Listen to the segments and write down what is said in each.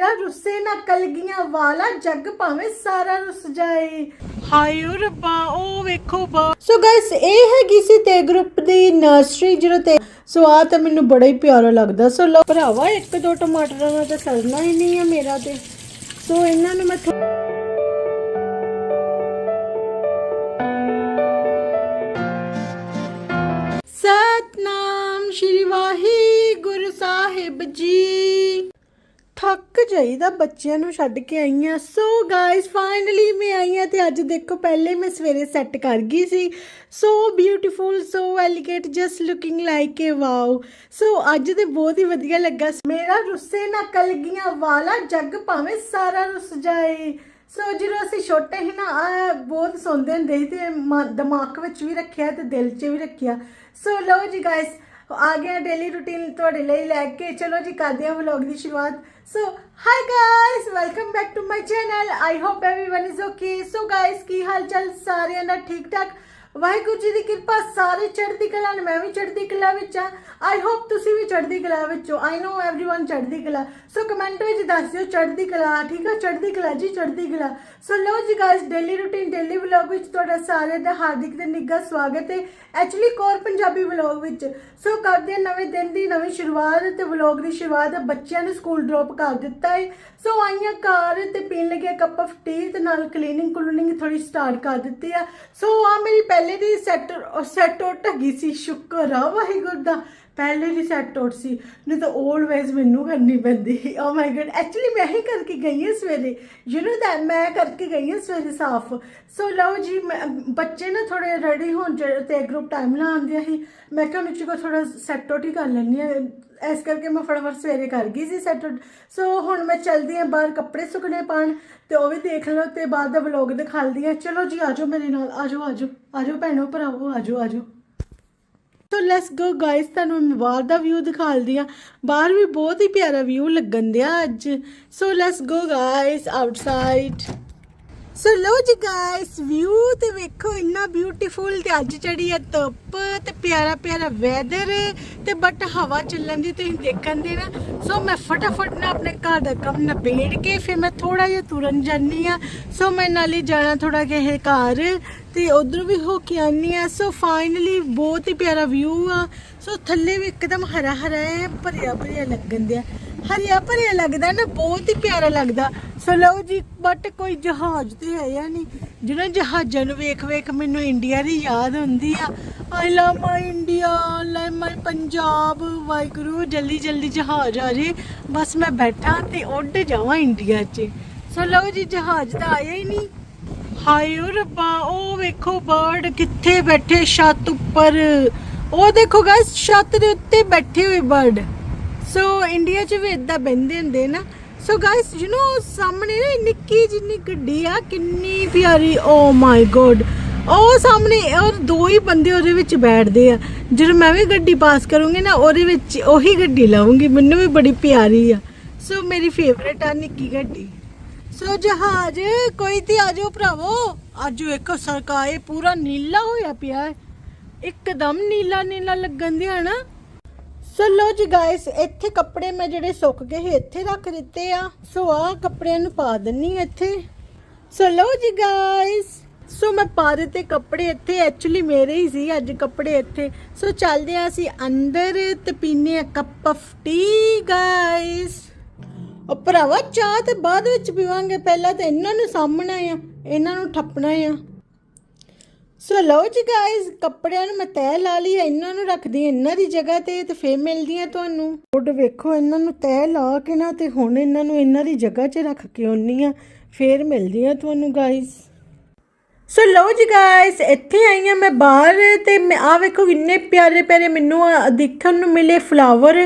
ਮੇਰਾ ਰੁੱਸੇ ਨਾ ਕਲਗੀਆਂ ਵਾਲਾ, ਜੱਗ ਭਾਵੇਂ ਸਾਰਾ ਰੁੱਸ ਜਾਏ। ਹਾਏ ਓ ਰੱਬਾ ਉਹ ਵੇਖੋ ਬਾ। ਸੋ ਗਾਇਸ ਇਹ ਹੈਗੀ ਸੀ ਤੇ ਗਰੁੱਪ ਦੀ ਨਰਸਰੀ ਜਿਹੜਾ ਤੇ ਸੋ ਆ ਤਾਂ ਮੈਨੂੰ ਬੜਾ ਹੀ ਪਿਆਰਾ ਲੱਗਦਾ। ਸੋ ਲੋ ਭਰਾਵਾ, ਇੱਕ ਦੋ ਟਮਾਟਰਾਂ ਨਾਲ ਤਾਂ ਸਰਨਾ ਹੀ ਨਹੀਂ ਆ ਮੇਰਾ ਤੇ। ਸੋ ਇਹਨਾਂ ਨੂੰ ਮੈਂ ਸਤਨਾਮ ਸ਼੍ਰੀ ਵਾਹਿਗੁਰੂ ਸਾਹਿਬ ਜੀ। ਥੱਕ ਜਾਈਦਾ ਬੱਚਿਆਂ ਨੂੰ ਛੱਡ ਕੇ ਆਈ ਆ ਸੋ ਗਾਇਸ ਫਾਈਨਲੀ ਮੈਂ ਆਈ ਆ ਤੇ ਅੱਜ ਦੇਖੋ ਪਹਿਲੇ ਮੈਂ ਸਵੇਰੇ ਸੈੱਟ ਕਰ ਗਈ ਸੀ। So beautiful so elegant just looking like a wow so ਅੱਜ ਤੇ ਬਹੁਤ ਹੀ ਵਧੀਆ ਲੱਗਾ। ਮੇਰਾ ਰੁੱਸੇ ਨਾ ਕਲਗੀਆਂ ਵਾਲਾ, ਜੱਗ ਭਾਵੇਂ ਸਾਰਾ ਰੁੱਸ ਜਾਏ। ਸੋ ਜਦੋਂ ਅਸੀਂ ਛੋਟੇ ਸੀ ਨਾ, ਆਹ ਬਹੁਤ ਸੌਂਦੇ ਹੁੰਦੇ ਸੀ ਤੇ ਮ- ਦਿਮਾਗ ਵਿੱਚ ਵੀ ਰੱਖਿਆ ਤੇ ਦਿਲ 'ਚ ਵੀ ਰੱਖਿਆ। ਸੋ ਲਓ ਜੀ ਗਾਇਸ ਆ ਗਿਆ ਡੇਲੀ ਰੂਟੀਨ ਤੁਹਾਡੇ ਲਈ ਲੈ ਕੇ। ਚਲੋ ਜੀ, ਕਰਦੇ ਹਾਂ ਵਲੌਗ ਦੀ ਸ਼ੁਰੂਆਤ। so hi guys welcome back to my channel. I hope everyone is okay. So guys ki hal chal sareyan da theek thak Waheguru ji ਦੀ ਕਿਰਪਾ ਸਾਰੇ ਚੜ੍ਹਦੀ ਕਲਾ ਨੇ ਮੈਂ ਵੀ ਚੜ੍ਹਦੀ ਕਲਾ ਵਿੱਚ ਆ ਆਈ ਹੋਪ ਤੁਸੀਂ ਵੀ ਚੜ੍ਹਦੀ ਕਲਾ ਵਿੱਚ ਹੋ ਆਈ ਨੋ एवरीवन ਚੜ੍ਹਦੀ ਕਲਾ ਸੋ ਕਮੈਂਟ ਵਿੱਚ ਦੱਸ ਦਿਓ ਚੜ੍ਹਦੀ ਕਲਾ ਠੀਕ ਆ ਚੜ੍ਹਦੀ ਕਲਾ ਜੀ ਚੜ੍ਹਦੀ ਕਲਾ ਸੋ ਲੋ ਜੀ guys daily routine daily vlog ਵਿੱਚ ਤੁਹਾਡਾ ਸਾਰਿਆਂ ਦਾ ਹਾਰਦਿਕ ਤੇ ਨਿੱਘਾ ਸਵਾਗਤ ਹੈ ਐਕਚੁਅਲੀ ਕੋਰ ਪੰਜਾਬੀ ਵਲੌਗ ਵਿੱਚ ਸੋ ਕਰਦੇ ਹਾਂ ਨਵੇਂ ਦਿਨ ਦੀ ਨਵੀਂ ਸ਼ੁਰੂਆਤ ਤੇ ਵਲੌਗ ਦੀ ਸ਼ੁਰੂਆਤ ਬੱਚਿਆਂ ਨੂੰ ਸਕੂਲ ਡ੍ਰੌਪ ਕਰ ਦਿੱਤਾ ਹੈ ਸੋ ਆਈਆਂ ਘਰ ਤੇ ਪੀਣ ਲੱਗੇ ਕੱਪ ਆਫ ਟੀ ਤੇ ਨਾਲ ਕਲੀਨਿੰਗ ਕਲੂਨਿੰਗ ਥੋੜੀ ਸਟਾਰਟ ਕਰ ਦਿੱਤੀ ਆ ਸੋ ਆ ਮੇਰੀ ਪਹਿਲੇ ਦੀ ਸੈਟ ਸੈਟ ਉੱਟ ਗਈ ਸੀ, ਸ਼ੁਕਰ ਆ, ਵਾਹਿਗੁਰੂ ਦਾ। ਪਹਿਲੇ ਦੀ ਸੈਟ ਔਟ ਸੀ, ਨਹੀਂ ਤਾਂ ਆਲਵੇਜ਼ ਮੈਨੂੰ ਕਰਨੀ ਪੈਂਦੀ ਓ ਮਾਈ ਗॉड ਐਕਚੁਅਲੀ ਮੈਂ ਹੀ ਕਰਕੇ ਗਈ ਹਾਂ ਸਵੇਰੇ। ਯੂ نو ਦੈਟ ਮੈਂ ਕਰਕੇ ਗਈ ਹਾਂ ਸਵੇਰੇ ਸਾਫ਼। ਸੋ ਲਓ ਜੀ ਬੱਚੇ ਨਾ ਥੋੜੇ ਰੈਡੀ ਹੋਣ ਤੇ ਗਰੁੱਪ ਟਾਈਮ ਨਾਲ ਆਉਂਦੇ ਆ ਮੈਂ ਕਿਹਾ ਮਿੱਚੀ ਕੋ ਥੋੜਾ ਸੈਟ ਉੱਟ ਹੀ ਕਰ ਲੈਣੀ ਆ ਇਸ ਕਰਕੇ ਮੈਂ ਫਟਾਫਟ ਸਵੇਰੇ ਕਰ ਗਈ ਸੀ ਸੈਟ ਸੋ ਹੁਣ ਮੈਂ ਚਲਦੀ ਆ ਬਾਹਰ ਕੱਪੜੇ ਸੁਕਣੇ ਪਾਣ ਤੇ ਉਹ ਵੀ ਦੇਖ ਲਓ ਤੇ ਬਾਅਦ ਦਾ ਵਲੌਗ ਦਿਖਾਲਦੀ ਆ ਚਲੋ ਜੀ, ਆਜੋ ਮੇਰੇ ਨਾਲ, ਆਜੋ ਆਜੋ ਆਜੋ ਭੈਣੋ, ਭਰਾਵੋ, ਆਜੋ ਆਜੋ। ਸੋ ਲੈਟਸ ਗੋ ਗਾਇਸ ਤੁਹਾਨੂੰ ਮੈਂ ਬਾਹਰ ਦਾ ਵਿਊ ਦਿਖਾਲਦੀ ਆ ਬਾਹਰ ਵੀ ਬਹੁਤ ਹੀ ਪਿਆਰਾ ਵਿਊ ਲੱਗਣ ਦਿਆ ਅੱਜ। So let's go guys outside so ਲੋ ਜੀ ਗਾਇਸ ਵਿਊ ਤੇ ਵੇਖੋ, ਇੰਨਾ ਬਿਊਟੀਫੁਲ ਤੇ ਅੱਜ ਚੜੀ ਹੈ ਧੁੱਪ ਤੇ ਪਿਆਰਾ ਪਿਆਰਾ ਵੈਦਰ ਤੇ ਬਟ ਹਵਾ ਚੱਲਣ ਦੀ ਤੁਸੀਂ ਦੇਖਣ ਦੇ ਨਾ ਸੋ ਮੈਂ ਫਟਾਫਟ ਨਾ ਆਪਣੇ ਘਰ ਦਾ ਕੰਮ ਨਿਬੇੜ ਕੇ ਫਿਰ ਮੈਂ ਥੋੜਾ ਜਿਹਾ ਤੁਰਨ ਜਾਨੀ ਆ ਸੋ ਮੈਂ ਨਾਲੇ ਜਾਣਾ ਥੋੜਾ ਕਿਸੇ ਘਰ ਤੇ ਉਧਰ ਵੀ ਹੋ ਕੇ ਆਨੀ ਆ ਸੋ ਫਾਈਨਲੀ ਬਹੁਤ ਹੀ ਪਿਆਰਾ ਵਿਊ ਆ। ਸੋ ਥੱਲੇ ਵੀ ਇੱਕਦਮ ਹਰਾ ਹਰਾ ਹੈ ਭਰਿਆ ਭਰਿਆ ਲੱਗਣ ਦਿਆ। ਹਰਿਆ ਭਰਿਆ ਲੱਗਦਾ ਨਾ, ਬਹੁਤ ਹੀ ਪਿਆਰਾ ਲੱਗਦਾ। ਸੋ ਲਓ ਜੀ ਬਟ ਕੋਈ ਜਹਾਜ਼ ਤੇ ਹੈ ਜਾਂ ਨਹੀਂ, ਜਿਹਨਾਂ ਜਹਾਜ਼ਾਂ ਨੂੰ ਵੇਖ ਵੇਖ ਮੈਨੂੰ ਇੰਡੀਆ ਦੀ ਯਾਦ ਹੁੰਦੀ ਆ। I love my India love my Punjab Waheguru, ਜਲਦੀ ਜਲਦੀ ਜਹਾਜ਼ ਆ ਜੇ। ਬਸ ਮੈਂ ਬੈਠਾ ਤੇ ਉੱਡ ਜਾਵਾਂ ਇੰਡੀਆ 'ਚ। ਸੋ ਲਓ ਜੀ, ਜਹਾਜ਼ ਤਾਂ ਆਇਆ ਹੀ ਨਹੀਂ। ਹਾਏ ਓ ਰੱਬਾ, ਉਹ ਵੇਖੋ ਬਰਡ ਕਿੱਥੇ ਬੈਠੇ ਛੱਤ ਉੱਪਰ। ਉਹ ਦੇਖੋ ਗਾਇਸ ਛੱਤ ਦੇ ਉੱਤੇ ਬੈਠੇ ਹੋਏ ਬਰਡ ਸੋ ਇੰਡੀਆ 'ਚ ਵੀ ਇਦਾਂ ਬਹਿੰਦੇ ਹੁੰਦੇ ਨਾ। ਸੋ ਗਾਇਸ ਯੂ نو ਸਾਹਮਣੇ ਨਾ ਨਿੱਕੀ ਜਿੰਨੀ ਗੱਡੀ ਆ, ਕਿੰਨੀ ਪਿਆਰੀ ਓ ਮਾਈ ਗੋਡ ਉਹ ਸਾਹਮਣੇ, ਔਰ ਦੋ ਹੀ ਬੰਦੇ ਉਹਦੇ ਵਿੱਚ ਬੈਠਦੇ ਆ। ਜਦੋਂ ਮੈਂ ਵੀ ਗੱਡੀ ਪਾਸ ਕਰੂੰਗੀ ਨਾ, ਉਹਦੇ ਵਿੱਚ ਉਹੀ ਗੱਡੀ ਲਾਉਂਗੀ ਮੈਨੂੰ ਵੀ ਬੜੀ ਪਿਆਰੀ ਆ। ਸੋ ਮੇਰੀ ਫੇਵਰੇਟ ਆ ਨਿੱਕੀ ਗੱਡੀ। ਸੋ ਜਹਾਜ਼, ਕੋਈ ਤੇ ਆਜੋ ਭਰਾਵੋ। ਅੱਜ ਇੱਕ ਸਰਕਾਏ ਪੂਰਾ ਨੀਲਾ ਹੋਇਆ ਪਿਆ। ਹੈ। ਇੱਕਦਮ ਨੀਲਾ ਨੀਲਾ ਲੱਗਣ ਦਿਆ ਨਾ। ਸੋ ਲੋ ਜੀ ਗਾਇਸ ਇੱਥੇ ਕੱਪੜੇ ਮੈਂ ਜਿਹੜੇ ਸੁੱਕ ਗਏ ਸੀ, ਇੱਥੇ ਰੱਖ ਦਿੱਤੇ ਆ। ਸੋ ਆ ਕੱਪੜਿਆਂ ਨੂੰ ਪਾ ਦਿੰਨੀ ਇੱਥੇ। ਸੋ ਲੋ ਜੀ ਗਾਇਸ ਸੋ ਮੈਂ ਪਾ ਦਿੱਤੇ ਕੱਪੜੇ ਇੱਥੇ। ਐਕਚੁਅਲੀ ਮੇਰੇ ਹੀ ਸੀ ਅੱਜ ਕੱਪੜੇ ਇੱਥੇ। ਸੋ ਚੱਲਦੇ ਆ ਅਸੀਂ ਅੰਦਰ ਤੇ ਪੀਨੇ ਆ ਕੱਪ ਆਫ ਟੀ ਗਾਇਸ ਉਹ ਭਰਾਵਾ, ਚਾਹ ਤੇ ਬਾਅਦ ਵਿੱਚ ਪੀਵਾਂਗੇ। ਪਹਿਲਾਂ ਤਾਂ ਇਹਨਾਂ ਨੂੰ ਸਾਹਮਣਾ ਆ, ਇਹਨਾਂ ਨੂੰ ਠੱਪਣਾ ਆ। ਸੋ ਲਓ ਜੀ ਗਾਇਸ ਕੱਪੜਿਆਂ ਨੂੰ ਮੈਂ ਤੈਅ ਲਾ ਲਈ ਆ, ਇਹਨਾਂ ਨੂੰ ਰੱਖਦੀ ਆ ਇਹਨਾਂ ਦੀ ਜਗ੍ਹਾ ਤੇ ਤੇ ਫੇਰ ਮਿਲਦੀ ਆ ਤੁਹਾਨੂੰ। ਉੱਡ ਵੇਖੋ ਇਹਨਾਂ ਨੂੰ ਤੈਅ ਲਾ ਕੇ ਨਾ ਤੇ ਹੁਣ ਇਹਨਾਂ ਨੂੰ ਇਹਨਾਂ ਦੀ ਜਗ੍ਹਾ 'ਚ ਰੱਖ ਕੇ ਆਉਣੀ ਆ ਫੇਰ ਮਿਲਦੀ ਆ ਤੁਹਾਨੂੰ ਗਾਇਸ ਸੋ ਲਓ ਜੀ ਗਾਇਸ ਇੱਥੇ ਆਈ ਹਾਂ ਮੈਂ ਬਾਹਰ ਤੇ ਮੈਂ ਆ ਵੇਖੋ ਕਿੰਨੇ ਪਿਆਰੇ ਪਿਆਰੇ ਮੈਨੂੰ ਦੇਖਣ ਨੂੰ ਮਿਲੇ ਫਲਾਵਰ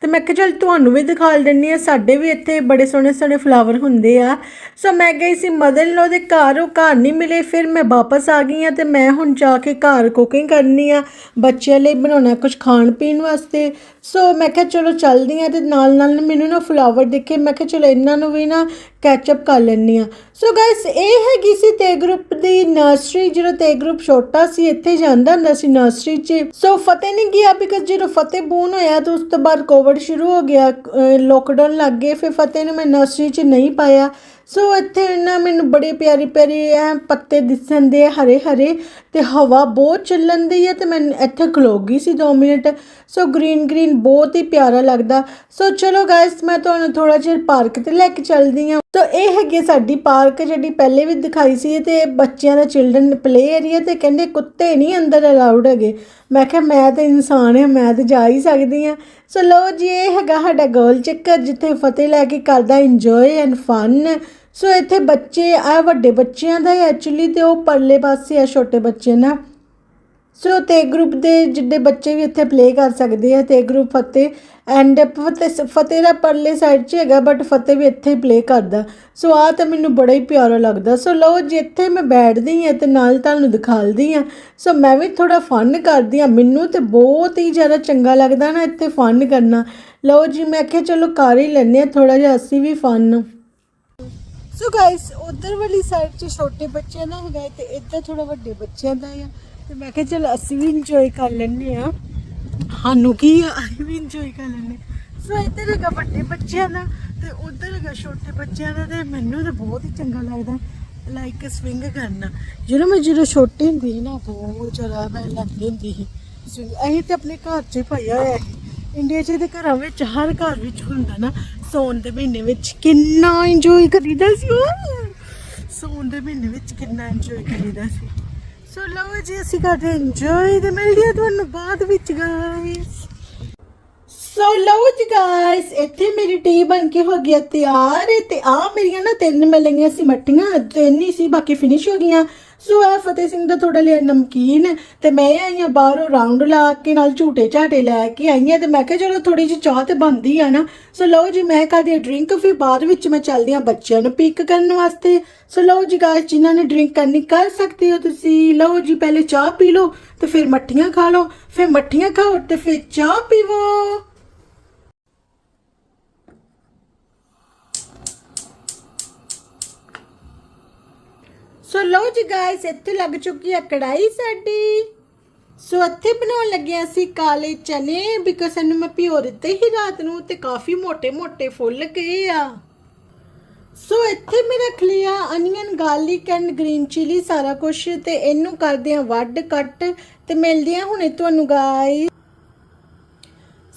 ਤੇ ਮੈਂ ਕਿਹਾ ਚਲ ਤੁਹਾਨੂੰ ਵੀ ਦਿਖਾ ਦਿੰਨੀ ਆ ਸਾਡੇ ਵੀ ਇੱਥੇ ਬੜੇ ਸੋਹਣੇ ਸੋਹਣੇ ਫਲਾਵਰ ਹੁੰਦੇ ਆ। ਸੋ ਮੈਂ ਗਈ ਸੀ ਮਦਰ ਲੋ ਦੇ ਘਰ ਉਹ ਘਰ ਨਹੀਂ ਮਿਲੇ, ਫਿਰ ਮੈਂ ਵਾਪਸ ਆ ਗਈ ਆ ਤੇ ਮੈਂ ਹੁਣ ਜਾ ਕੇ ਘਰ ਕੁਕਿੰਗ ਕਰਨੀ ਆ, ਬੱਚਿਆਂ ਲਈ ਬਣਾਉਣਾ ਕੁਝ ਖਾਣ ਪੀਣ ਵਾਸਤੇ। ਸੋ ਮੈਂ ਕਿਹਾ ਚਲੋ ਚੱਲਦੀ ਆ ਤੇ ਨਾਲ ਨਾਲ ਮੈਨੂੰ ਨਾ ਫਲਾਵਰ ਦੇਖੇ, ਮੈਂ ਕਿਹਾ ਚਲੋ ਇਹਨਾਂ ਨੂੰ ਵੀ ਨਾ ਕੈਚਅਪ ਕਰ ਲੈਂਦੀ ਆ ਸੋ ਗਾਇਸ ਇਹ ਹੈਗੀ ਸੀ ਤੇ ਗਰੁੱਪ ਦੀ ਨਰਸਰੀ ਜਿਹੜਾ ਤੇ ਗਰੁੱਪ ਛੋਟਾ ਸੀ, ਇੱਥੇ ਜਾਂਦਾ ਹੁੰਦਾ ਸੀ ਨਰਸਰੀ 'ਚ। ਸੋ ਫਤਿਹ ਨਹੀਂ ਗਿਆ ਬਿਕਾਜ਼ ਜਦੋਂ ਫਤਿਹ ਬੂਨ ਹੋਇਆ ਤਾਂ ਉਸ ਤੋਂ ਬਾਅਦ ਕੋਵਿਡ ਸ਼ੁਰੂ ਹੋ ਗਿਆ ਲੋਕਡਾਊਨ ਲੱਗ ਗਏ, ਫਿਰ ਫਤਿਹ ਨੂੰ ਮੈਂ ਨਰਸਰੀ 'ਚ ਨਹੀਂ ਪਾਇਆ। ਸੋ ਇੱਥੇ ਨਾ ਮੈਨੂੰ ਬੜੇ ਪਿਆਰੀ ਪਿਆਰੀ ਐ ਪੱਤੇ ਦਿਸਣ ਦੇ ਹਰੇ ਹਰੇ ਤੇ ਹਵਾ ਬਹੁਤ ਚੱਲਣ ਦੀ ਹੈ ਤੇ ਮੈਂ ਇੱਥੇ ਖਲੋ ਗਈ ਸੀ 2 ਮਿੰਟ। ਸੋ ਗ੍ਰੀਨ ਗ੍ਰੀਨ ਬਹੁਤ ਹੀ ਪਿਆਰਾ ਲੱਗਦਾ। ਸੋ ਚਲੋ ਗਾਇਸ ਮੈਂ ਤੁਹਾਨੂੰ ਥੋੜਾ ਜਿਹਾ ਪਾਰਕ ਤੇ ਲੈ ਕੇ ਚੱਲਦੀ ਹਾਂ। ਸੋ ਇਹ ਹੈਗੀ ਸਾਡੀ ਪਾਰਕ ਜਿਹੜੀ ਪਹਿਲੇ ਵੀ ਦਿਖਾਈ ਸੀ ਤੇ ਬੱਚਿਆਂ ਦਾ ਚਿਲਡਰਨ ਪਲੇ ਏਰੀਆ ਤੇ ਕਹਿੰਦੇ ਕੁੱਤੇ ਨਹੀਂ ਅੰਦਰ ਅਲਾਉਡ ਹੈਗੇ। ਮੈਂ ਕਿਹਾ, ਮੈਂ ਤਾਂ ਇਨਸਾਨ ਹਾਂ, ਮੈਂ ਤਾਂ ਜਾ ਹੀ ਸਕਦੀ ਹਾਂ। ਸੋ ਲਓ ਜੀ, ਇਹ ਹੈਗਾ ਸਾਡਾ ਗੋਲ ਚੱਕਰ ਜਿੱਥੇ ਫਤਿਹ ਲੈ ਕੇ ਕਰਦਾ ਇੰਜੋਏ ਐਂਡ ਫਨ ਸੋ ਇੱਥੇ ਬੱਚੇ ਆ ਵੱਡੇ ਬੱਚਿਆਂ ਦਾ ਐਕਚੁਅਲੀ ਤੇ ਉਹ ਪਰਲੇ ਪਾਸੇ ਆ ਛੋਟੇ ਬੱਚੇ ਨਾ। ਸੋ ਤੇ ਗਰੁੱਪ ਦੇ ਜਿੱਡੇ ਬੱਚੇ ਵੀ ਇੱਥੇ ਪਲੇ ਕਰ ਸਕਦੇ ਆ, ਤੇ ਗਰੁੱਪ ਫਤਿਹ ਐਂਡ ਫਤਿਹ ਫਤਿਹ ਦਾ ਪਰਲੇ ਸਾਈਡ 'ਚ ਹੈਗਾ ਬਟ ਫਤਿਹ ਵੀ ਇੱਥੇ ਹੀ ਪਲੇ ਕਰਦਾ। ਸੋ ਆ ਤਾਂ ਮੈਨੂੰ ਬੜਾ ਹੀ ਪਿਆਰਾ ਲੱਗਦਾ। ਸੋ ਲਓ ਜੀ ਇੱਥੇ ਮੈਂ ਬੈਠਦੀ ਹਾਂ, ਤੇ ਨਾਲ ਤੁਹਾਨੂੰ ਦਿਖਾਲਦੀ ਹਾਂ। ਸੋ ਮੈਂ ਵੀ ਥੋੜਾ ਫਨ ਕਰਦੀ ਹਾਂ। ਮੈਨੂੰ ਤੇ ਬਹੁਤ ਹੀ ਜ਼ਿਆਦਾ ਚੰਗਾ ਲੱਗਦਾ ਨਾ ਇੱਥੇ ਫਨ ਕਰਨਾ। ਲਓ ਜੀ, ਮੈਂ ਕਿਹਾ ਚਲੋ ਕਰ ਹੀ ਲੈਂਦੇ ਹਾਂ ਥੋੜਾ ਜਿਹਾ ਅਸੀਂ ਵੀ ਫਨ ਸੋ ਗਾਇਸ ਉਧਰ ਵਾਲੀ ਸਾਈਡ 'ਚ ਛੋਟੇ ਬੱਚਿਆਂ ਦਾ ਹੈਗਾ ਤੇ ਇੱਧਰ ਥੋੜਾ ਵੱਡੇ ਬੱਚਿਆਂ ਦਾ ਆ। ਤੇ ਮੈਂ ਕਿਹਾ ਚਲ ਅਸੀਂ ਵੀ ਇੰਜੋਏ ਕਰ ਲੈਂਦੇ ਆ ਸਾਨੂੰ ਕੀ ਆ? ਅਸੀਂ ਵੀ ਇੰਜੋਏ ਕਰ ਲੈਂਦੇ ਸੋ ਇੱਧਰ ਹੈਗਾ ਵੱਡੇ ਬੱਚਿਆਂ ਦਾ ਤੇ ਉਧਰ ਹੈਗਾ ਛੋਟੇ ਬੱਚਿਆਂ ਦਾ ਤੇ ਮੈਨੂੰ ਤਾਂ ਬਹੁਤ ਹੀ ਚੰਗਾ ਲੱਗਦਾ ਲਾਈਕ ਸਵਿੰਗ ਕਰਨਾ। ਜਦੋਂ ਮੈਂ ਜਦੋਂ ਛੋਟੀ ਹੁੰਦੀ ਸੀ ਨਾ, ਬਹੁਤ ਜ਼ਿਆਦਾ ਮੈਂ ਲੱਗਦੀ ਹੁੰਦੀ ਸੀ swing। ਅਸੀਂ ਤੇ ਆਪਣੇ ਘਰ 'ਚ ਹੀ ਪਾਇਆ ਹੋਇਆ ਸੀ। ਇੰਡੀਆ 'ਚ ਦੇ ਘਰਾਂ ਵਿੱਚ, ਹਰ ਘਰ ਵਿੱਚ ਹੁੰਦਾ ਨਾ ਸੌਣ ਦੇ ਮਹੀਨੇ ਵਿੱਚ ਕਿੰਨਾ ਇੰਜੋਏ ਕਰੀਦਾ ਸੀ ਉਹ? ਸੌਣ ਦੇ ਮਹੀਨੇ ਵਿੱਚ ਕਿੰਨਾ ਇੰਜੋਏ ਕਰੀਦਾ ਸੀ। ਸੋ ਲਓ ਜੀ, ਅਸੀਂ ਕਰਦੇ ਇੰਜੋਏ ਤੇ ਮਿਲਦੇ ਆ ਤੁਹਾਨੂੰ ਬਾਅਦ ਵਿੱਚ ਗਾਇਸ ਸੋ ਲਓ ਜੀ ਗਾਇਸ ਇੱਥੇ ਮੇਰੀ ਟੀ ਬਣ ਕੇ ਹੋ ਗਈ ਤਿਆਰ, ਤੇ ਆ ਮੇਰੀਆਂ ਨਾ ਤਿੰਨ ਮਿਲੀਆਂ ਸੀ ਮੱਟੀਆਂ ਤਿੰਨ ਹੀ ਸੀ, ਬਾਕੀ ਫਿਨਿਸ਼ ਹੋ ਗਈਆਂ। ਸੋ ਇਹ ਫਤਿਹ ਸਿੰਘ ਦਾ ਥੋੜਾ ਲਿਆ ਨਮਕੀਨ ਤੇ ਮੈਂ ਆਈ ਹਾਂ ਬਾਹਰੋਂ ਰਾਉਂਡ ਲਾ ਕੇ ਨਾਲ ਝੂਟੇ ਝਾਟੇ ਲੈ ਕੇ ਆਈ ਹਾਂ ਤੇ ਮੈਂ ਕਿਹਾ ਚਲੋ ਥੋੜੀ ਜਿਹੀ ਚਾਹ ਤੇ ਬਣਦੀ ਆ ਨਾ। ਸੋ ਲਓ ਜੀ, ਮੈਂ ਕਰਦੀ ਡਰਿੰਕ ਫਿਰ ਬਾਅਦ ਵਿੱਚ ਮੈਂ ਚੱਲਦੀ ਆ ਬੱਚਿਆਂ ਨੂੰ ਪਿਕ ਕਰਨ ਵਾਸਤੇ। ਸੋ ਲਓ ਜੀ ਗਾਇਸ ਜਿਨ੍ਹਾਂ ਨੇ ਡਰਿੰਕ ਕਰਨੀ ਕਰ ਸਕਦੇ ਹੋ ਤੁਸੀਂ, ਲਓ ਜੀ ਪਹਿਲੇ ਚਾਹ ਪੀ ਲਓ ਤੇ ਫਿਰ ਮੱਠੀਆਂ ਖਾ ਲਓ, ਫਿਰ ਮੱਠੀਆਂ ਖਾਓ ਤੇ ਫਿਰ ਚਾਹ ਪੀਵੋ। ਸੋ ਲਓ ਜੀ ਗਾਇਸ ਇੱਥੇ ਲੱਗ ਚੁੱਕੀ ਹੈ ਕੜਾਈ ਸਾਡੀ। ਸੋ ਇੱਥੇ ਬਣਾਉਣ ਲੱਗੇ ਅਸੀਂ ਕਾਲੇ ਚਨੇ ਬਿਕੋਜ਼ ਇਹਨੂੰ ਮੈਂ ਪਿਓ ਦਿੱਤੇ ਹੀ ਰਾਤ ਨੂੰ ਤੇ ਕਾਫੀ ਮੋਟੇ ਮੋਟੇ ਫੁੱਲ ਗਏ ਆ। ਸੋ ਇੱਥੇ ਮੈਂ ਰੱਖ ਲਿਆ onion garlic and green chilli ਸਾਰਾ ਕੁਝ ਤੇ ਇਹਨੂੰ ਕਰਦੇ ਆ ਵੱਡ ਕੱਟ ਤੇ ਮਿਲਦੇ ਆ ਹੁਣੇ ਤੁਹਾਨੂੰ ਗਾਇਸ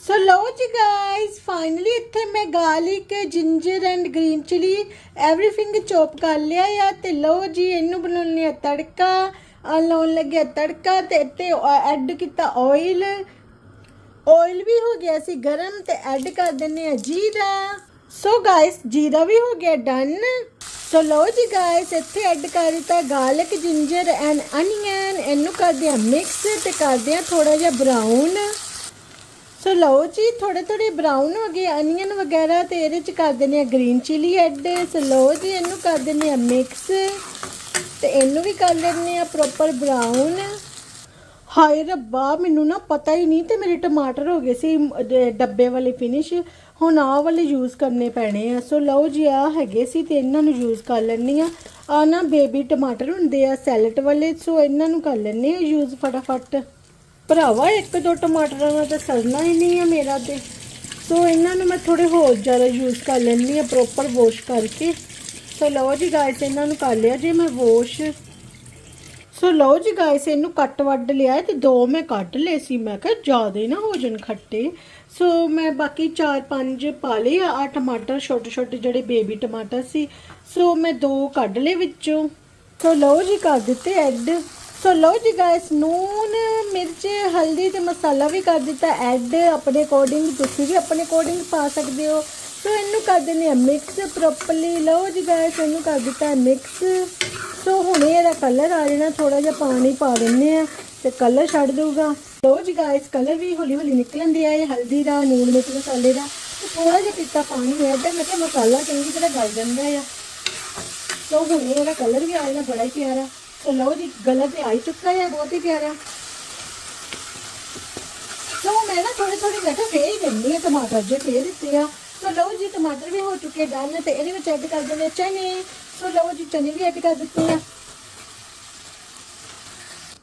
ਸੋ ਲਓ ਜੀ ਗਾਇਸ ਫਾਈਨਲੀ ਇੱਥੇ ਮੈਂ garlic ginger and green chilli everything chop ਕਰ ਲਿਆ ਆ ਤੇ ਲਓ ਜੀ ਇਹਨੂੰ ਬਣਾਉਣੇ ਆ ਤੜਕਾ ਆ ਲਾਉਣ ਲੱਗਿਆ ਤੜਕਾ ਤੇ ਇੱਥੇ ਐਡ ਕੀਤਾ ਆਇਲ ਆਇਲ ਵੀ ਹੋ ਗਿਆ ਸੀ ਗਰਮ ਤੇ ਐਡ ਕਰ ਦਿੰਨੇ ਆ ਜੀਰਾ ਸੋ ਗਾਇਸ ਜੀਰਾ ਵੀ ਹੋ ਗਿਆ ਡਨ ਸੋ ਲਓ ਜੀ ਗਾਇਸ ਇੱਥੇ ਐਡ ਕਰ ਦਿੱਤਾ ਗਾਰਲਿਕ ਜਿੰਜਰ ਐਂਡ ਅਨੀਅਨ ਇਹਨੂੰ ਕਰਦੇ ਆ ਮਿਕਸ ਤੇ ਕਰਦੇ ਆ ਥੋੜਾ ਜਿਹਾ ਬਰਾਊਨ ਸੋ ਲਓ ਜੀ ਥੋੜੇ ਥੋੜੇ ਬਰਾਊਨ ਹੋ ਗਏ ਅਨੀਅਨ ਵਗੈਰਾ ਤੇ ਇਹਦੇ ਚ ਕਰ ਦਿੰਦੇ ਆ ਗ੍ਰੀਨ ਚਿਲੀ ਐਡ ਸੋ ਲਓ ਜੀ, ਇਹਨੂੰ ਕਰ ਦਿੰਦੇ ਆ ਮਿਕਸ ਤੇ ਇਹਨੂੰ ਵੀ ਕਰ ਲੈਂਦੇ ਆ ਪ੍ਰੋਪਰ ਬਰਾਊਨ ਹਾਏ ਰੱਬਾ, ਮੈਨੂੰ ਨਾ ਪਤਾ ਹੀ ਨਹੀਂ ਤੇ ਮੇਰੇ ਟਮਾਟਰ ਹੋ ਗਏ ਸੀ ਡੱਬੇ ਵਾਲੇ ਫਿਨਿਸ਼ ਹੁਣ ਆਹ ਵਾਲੇ ਯੂਜ਼ ਕਰਨੇ ਪੈਣੇ ਆ। ਸੋ ਲਓ ਜੀ ਆ ਹੈਗੇ ਸੀ ਤੇ ਇਹਨਾਂ ਨੂੰ ਯੂਜ਼ ਕਰ ਲੈਣੀ ਆ ਆ ਨਾ ਬੇਬੀ ਟਮਾਟਰ ਹੁੰਦੇ ਆ ਸੈਲਟ ਵਾਲੇ ਸੋ ਇਹਨਾਂ ਨੂੰ ਕਰ ਲੈਣੇ ਆ ਯੂਜ਼ ਫਟਾਫਟ। ਭਰਾਵਾ, ਇੱਕ ਦੋ ਟਮਾਟਰਾਂ ਨਾਲ ਤਾਂ ਸਰਨਾ ਹੀ ਨਹੀਂ ਆ ਮੇਰਾ ਤੇ। ਸੋ ਇਹਨਾਂ ਨੂੰ ਮੈਂ ਥੋੜੇ ਹੋਰ ਜ਼ਿਆਦਾ ਯੂਜ਼ ਕਰ ਲੈਂਦੀ ਆ ਪ੍ਰੋਪਰ ਵਾਸ਼ ਕਰਕੇ। ਸੋ ਲਓ ਜੀ ਗਾਇਸ ਇਹਨਾਂ ਨੂੰ ਕਰ ਲਿਆ ਜੇ ਮੈਂ ਵਾਸ਼ ਸੋ ਲਓ ਜੀ ਗਾਇਸ ਇਹਨੂੰ ਕੱਟ ਵੱਢ ਲਿਆ ਹੈ ਤੇ ਦੋ ਮੈਂ ਕੱਢ ਲਏ ਸੀ। ਮੈਂ ਕਿਹਾ ਜ਼ਿਆਦਾ ਨਾ ਹੋ ਜਾਣ ਖੱਟੇ। ਸੋ ਮੈਂ ਬਾਕੀ 4-5 ਪਾ ਲਏ ਆ। ਆਹ ਟਮਾਟਰ, ਛੋਟੇ ਛੋਟੇ ਜਿਹੜੇ ਬੇਬੀ ਟਮਾਟਰ ਸੀ। ਸੋ ਮੈਂ ਦੋ ਕੱਢ ਲਏ ਵਿੱਚੋਂ। ਸੋ ਲਓ ਜੀ ਕਰ ਦਿੱਤੇ ਐਡ। ਸੋ ਲਓ ਜੀ ਗਾਇਸ ਨੂਨ, ਮਿਰਚ, ਹਲਦੀ ਤੇ ਮਸਾਲਾ ਵੀ ਕਰ ਦਿੱਤਾ, ਐਡ ਆਪਣੇ ਅਕੋਰਡਿੰਗ ਤੁਸੀਂ ਵੀ ਆਪਣੇ ਅਕੋਰਡਿੰਗ ਪਾ ਸਕਦੇ ਹੋ। ਸੋ ਇਹਨੂੰ ਕਰ ਦਿੰਦੇ ਆ ਮਿਕਸ ਪ੍ਰੋਪਰਲੀ ਲਓ ਜੀ ਗਾਇਸ ਇਹਨੂੰ ਕਰ ਦਿੱਤਾ ਮਿਕਸ ਸੋ ਹੁਣ ਇਹਦਾ ਕਲਰ ਆ ਜਾਣਾ ਥੋੜਾ ਜਿਹਾ ਪਾਣੀ ਪਾ ਦਿੰਨੇ ਆ ਤੇ ਕਲਰ ਛੱਡ ਦੇਊਗਾ। ਲਓ ਜੀ ਗਾਇਸ ਕਲਰ ਵੀ ਹੌਲੀ ਹੌਲੀ ਨਿਕਲਣ ਦਿਆ ਹੈ, ਹਲਦੀ ਦਾ, ਨੂਨ, ਮਿਰਚ, ਮਸਾਲੇ ਦਾ। ਤੇ ਥੋੜਾ ਜਿਹਾ ਪੀਤਾ ਪਾਣੀ ਐਡ, ਮੈਂ ਕਿਹਾ ਮਸਾਲਾ ਚੰਗੀ ਤਰ੍ਹਾਂ ਗਲ ਜਾਂਦਾ ਆ। ਸੋ ਹੁਣ ਇਹਦਾ ਕਲਰ ਵੀ ਆ ਜਾਣਾ, ਬੜਾ ਹੀ ਪਿਆਰਾ। ਸੋ ਲਓ ਜੀ ਕਲਰ ਤੇ ਆ ਚੁੱਕਾ ਹੈ, ਬਹੁਤ ਹੀ ਪਿਆਰਾ। ਸੋ ਮੈਂ ਨਾ ਥੋੜੇ ਥੋੜੇ ਮੈਂ ਫੇਰ ਹੀ ਦਿੰਦੀ ਆ ਟਮਾਟਰ ਜੇ ਫੇਰ ਦਿੱਤੇ ਆ। ਸੋ ਲਓ ਜੀ, ਟਮਾਟਰ ਵੀ ਹੋ ਚੁੱਕੇ ਡਨ, ਤੇ ਇਹਦੇ ਵਿੱਚ ਐਡ ਕਰ ਦਿੰਦੇ ਆ ਚਨੇ। ਸੋ ਲਓ ਜੀ, ਚਨੇ ਵੀ ਐਡ ਕਰ ਦਿੱਤੇ ਆ।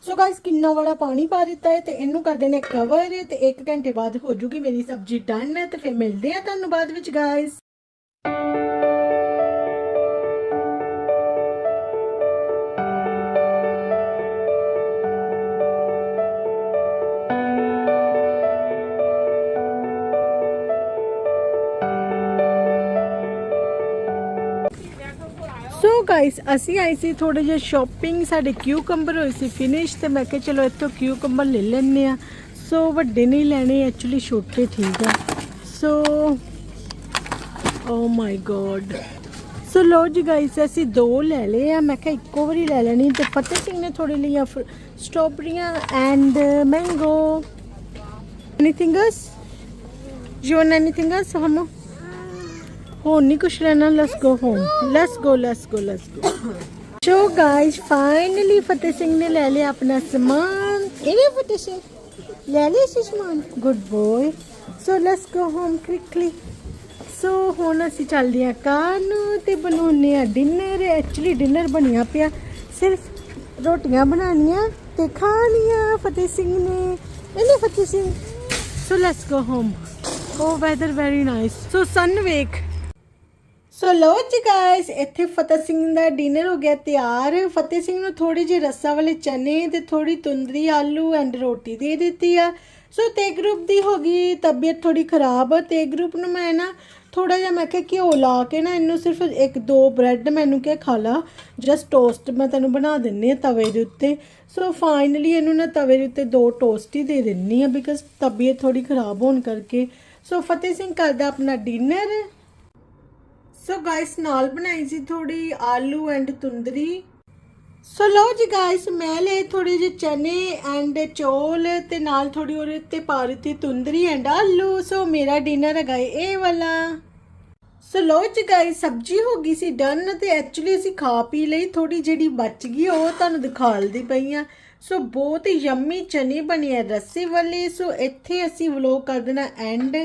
ਸੋ ਗਾਇਸ ਕਿੰਨਾ ਬੜਾ ਪਾਣੀ ਪਾ ਦਿੱਤਾ ਹੈ, ਤੇ ਇਹਨੂੰ ਕਰਦੇ ਨੇ ਕਵਰ ਤੇ 1 ਘੰਟੇ ਬਾਅਦ ਹੋ ਜੂਗੀ ਮੇਰੀ ਸਬਜ਼ੀ ਡਨ, ਤੇ ਫਿਰ ਮਿਲਦੇ ਆ ਤੁਹਾਨੂੰ ਬਾਅਦ ਵਿੱਚ ਗਾਇਸ ਸੋ ਗਾਇਸ ਅਸੀਂ ਆਏ ਸੀ ਥੋੜੇ ਜਿਹਾ ਸ਼ਾਪਿੰਗ ਸਾਡੇ ਕਿਊਕੰਬਰ ਹੋਏ ਸੀ ਫਿਨਿਸ਼ ਤੇ ਮੈਂ ਕਿਹਾ ਚਲੋ ਇੱਥੋਂ ਕਿਊਕੰਬਰ ਲੈ ਲੈਣੇ ਆ ਸੋ ਵੱਡੇ ਨਹੀਂ ਲੈਣੇ ਐਕਚੁਅਲੀ ਛੋਟੇ ਠੀਕ ਆ। ਸੋ ਓ ਮਾਈ ਗੋਡ ਸੋ ਲੋ ਜੀ ਗਾਇਸ ਅਸੀਂ ਦੋ ਲੈ ਲਏ ਆ, ਮੈਂ ਕਿਹਾ ਇੱਕੋ ਵਾਰੀ ਲੈ ਲੈਣੀ ਤੇ ਫਤਿਹ ਸਿੰਘ ਨੇ ਥੋੜੀ ਲਈਆਂ ਸਟ੍ਰਾਬੇਰੀਆਂ and mango anything else you want anything else ਹਮੋ ਹੁਣ ਨਹੀਂ ਕੁਛ ਰਹਿਣਾ let's go home let's go let's go let's go so guys finally Fateh Singh ਨੇ ਲੈ ਲਿਆ ਆਪਣਾ ਸਮਾਨ ਇਹਨੇ ਫਤਿਹ ਸਿੰਘ ਲੈ ਲਿਆ ਸੀ ਸਮਾਨ good boy so let's go home quickly so ਹੁਣ ਅਸੀਂ ਚੱਲਦੇ ਹਾਂ ਕਾਰ ਨੂੰ ਤੇ ਬਣਾਉਨੇ ਆ ਡਿਨਰ ਐਕਚੁਅਲੀ ਡਿਨਰ ਬਣਿਆ ਪਿਆ। ਸਿਰਫ ਰੋਟੀਆਂ ਬਣਾਉਣੀਆਂ ਤੇ ਖਾਣੀਆਂ ਫਤਿਹ ਸਿੰਘ ਨੇ। ਇਹਨੇ Fateh Singh so let's go home oh weather very nice so sun ਵੇਖ ਸੋ ਲੋ ਜੀ ਗਾਇਸ ਇੱਥੇ ਫਤਿਹ ਸਿੰਘ ਦਾ ਡਿਨਰ ਹੋ ਗਿਆ ਤਿਆਰ। ਫਤਿਹ ਸਿੰਘ ਨੂੰ ਥੋੜੀ ਜਿਹੀ ਰੱਸਾ ਵਾਲੇ ਚਨੇ ਤੇ ਥੋੜੀ ਤੁੰਦਰੀ ਆਲੂ ਐਂਡ ਰੋਟੀ ਦੇ ਦਿੱਤੀ ਆ। ਸੋ ਤੇ ਗਰੁੱਪ ਦੀ ਹੋ ਗਈ ਤਬੀਅਤ ਥੋੜੀ ਖਰਾਬ। ਤੇ ਗਰੁੱਪ ਨੂੰ ਮੈਂ ਨਾ ਥੋੜਾ ਜਿਹਾ ਮੈਂ ਕਿਹਾ ਘਿਓ ਲਾ ਕੇ ਨਾ, ਇਹਨੂੰ ਸਿਰਫ ਇੱਕ ਦੋ ਬ੍ਰੈਡ ਮੈਨੂੰ ਕਿਹਾ ਖਾ ਲਾ। ਜਸਟ ਟੋਸਟ ਮੈਂ ਤੈਨੂੰ ਬਣਾ ਦਿੰਨੀ ਆ ਤਵੇ ਦੇ ਉੱਤੇ। ਸੋ ਫਾਈਨਲੀ ਇਹਨੂੰ ਨਾ ਤਵੇ ਦੇ ਉੱਤੇ ਦੋ ਟੋਸਟ ਹੀ ਦੇ ਦਿੰਨੀ ਆ ਬਿਕਾਜ਼ ਤਬੀਅਤ ਥੋੜੀ ਖਰਾਬ ਹੋਣ ਕਰਕੇ। ਸੋ ਫਤਿਹ ਸਿੰਘ ਕਰਦਾ ਆਪਣਾ ਡਿਨਰ ਸੋ ਗਾਇਸ ਨਾਲ ਬਣਾਈ ਸੀ ਥੋੜੀ ਆਲੂ ਐਂਡ ਤੁੰਦਰੀ। ਸੋ ਲਓ ਜੀ ਗਾਇਸ ਮੈਂ ਲਏ ਥੋੜੇ ਜਿਹੇ ਚਨੇ ਐਂਡ ਚੋਲ ਤੇ ਨਾਲ ਥੋੜੀ ਉਹਦੇ 'ਤੇ ਪਾ ਦਿੱਤੀ ਤੁੰਦਰੀ ਐਂਡ ਆਲੂ। ਸੋ ਮੇਰਾ ਡਿਨਰ ਹੈਗਾ ਇਹ ਵਾਲਾ। ਸੋ ਲਓ ਜੀ ਗਾਇਸ ਸਬਜੀ ਹੋ ਗਈ ਸੀ ਡਨ ਤੇ ਐਕਚੁਅਲੀ ਅਸੀਂ ਖਾ ਪੀ ਲਈ। ਥੋੜੀ ਜਿਹੜੀ ਬਚ ਗਈ, ਉਹ ਤੁਹਾਨੂੰ ਦਿਖਾਲਦੀ ਪਈ ਆ ਸੋ ਬਹੁਤ ਹੀ ਯੰਮੀ ਚਨੇ ਬਣੀ ਹੈ ਰੱਸੀ ਵਾਲੇ। ਸੋ ਇੱਥੇ ਅਸੀਂ ਵਲੋਗ ਕਰ ਦੇਣਾ ਐਂਡ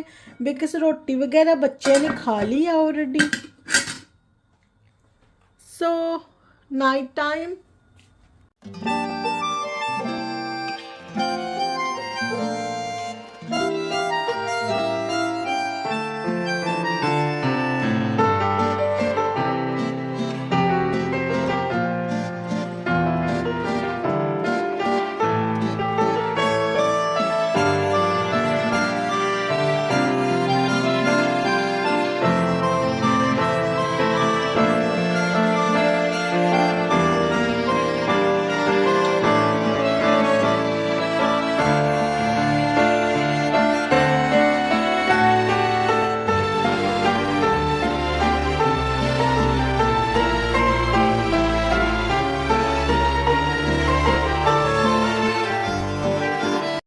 ਬਿਕਸ ਰੋਟੀ ਵਗੈਰਾ ਬੱਚਿਆਂ ਨੇ ਖਾ ਲਈ ਆ ਆਲਰੇਡੀ ਸੋ ਨਾਈਟ ਟਾਈਮ